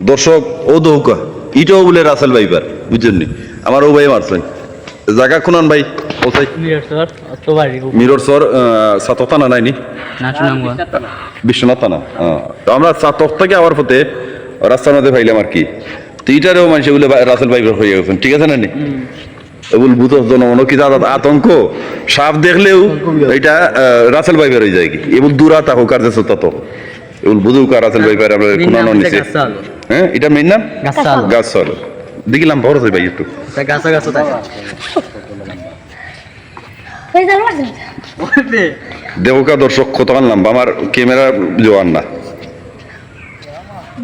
দর্শক ও দৌকা ইটাও বলে রাসেল ভাইবার বুঝছেন নি? আমার ও ভাই মারছেন। জায়গা খুনান ভাই কোথায় তো মিরর সর সাতক থানা নাইনি? বিশ্বনাথ থানা হ্যাঁ। তো আমরা সাতক থেকে আবার পথে রাস্তার মধ্যে পাইলাম আর কি। তো ইটারেও মানুষ বলে রাসেল ভাইবার হয়ে গেছেন ঠিক আছে না জনমন কি দাদা আতঙ্ক? সাপ দেখলেও এটা রাসেল ভাইবার হয়ে যায় কি। এবং দূরা তাহো কার দেশ তত এগুলো বুঝু কার রাসেল ভাইবার আমরা খুনানো নিছে হ্যাঁ এটা মেন নাম? গাছাল। দেখিলাম বড় ভাই একটু। গাছা গাছা থাকে দেবকা দর্শক কত আনলাম আমার ক্যামেরা জোয়ান না।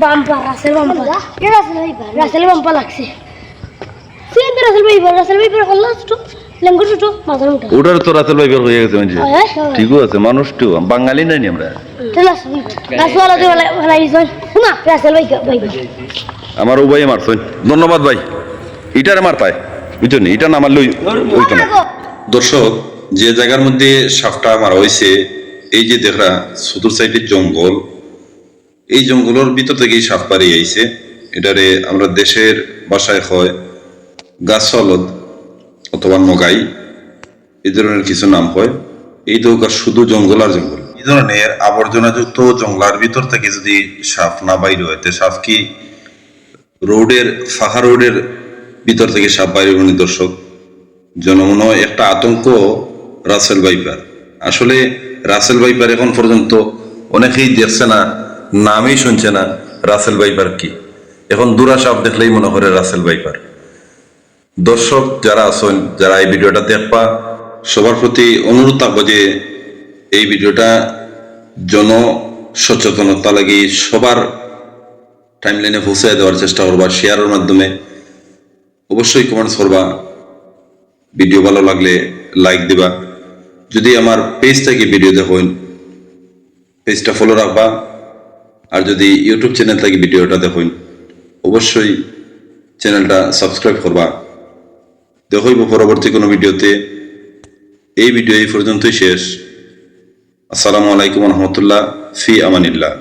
বাম্পা রাসেল বাম্পা রাসেল ভাইপার বাম্পা লাগছে। রাসেল ভাইপার রাসেল ভাইপার হল্লা ওটার তো রাসেল ভাইবার হয়ে গেছে মানে ঠিকও আছে মানুষ তো বাঙালি নাই নি আমরা? আমার ও ভাই মারছেন ধন্যবাদ ভাই। ইটারে মারতায় বুঝছ নি? মারলে না। দর্শক যে জায়গার মধ্যে সাপটা মারা হয়েছে এই যে দেখা চতুর সাইডে জঙ্গল এই জঙ্গলের ভিতর থেকেই সাপ পারি আইছে। এটারে আমরা দেশের বাসায় হয় গাছ হলদ। অথবা নগাই এই ধরনের কিছু নাম হয়। এই দৌকার শুধু জঙ্গল আর জঙ্গল। এই ধরনের আবর্জনাযুক্ত জঙ্গলার ভিতর থেকে যদি সাপ না বাইরে হয় সাপ কি রোডের, ফাঁকা রোডের ভিতর থেকে সাপ বাইরে হয়নি দর্শক? জনমন একটা আতঙ্ক রাসেল বাইপার আসলে রাসেল বাইপার এখন পর্যন্ত অনেকেই দেখছে না, নামই শুনছে না রাসেল বাইপার কি। এখন দুরা সাপ দেখলেই মনে করে রাসেল ভাইপার। দর্শক যারা আছেন, যারা এই ভিডিওটা দেখবা, সবার প্রতি অনুরোধ থাকব যে এই ভিডিওটা জন সচেতনতা লাগি সবার টাইমলাইনে পৌঁছে দেওয়ার চেষ্টা করবা শেয়ারের মাধ্যমে। অবশ্যই কমেন্টস করবা। ভিডিও ভালো লাগলে লাইক দিবা। যদি আমার পেজ থেকে ভিডিও দেখুন পেজটা ফলো রাখবা। আর যদি ইউটিউব চ্যানেল থেকে ভিডিওটা দেখুন অবশ্যই চ্যানেলটা সাবস্ক্রাইব করবা। দেখইব পরবর্তী কোনো ভিডিওতে। এই ভিডিও এই পর্যন্তই শেষ। আসসালামু আলাইকুম রহমতুল্লাহ ফি আমানিল্লাহ।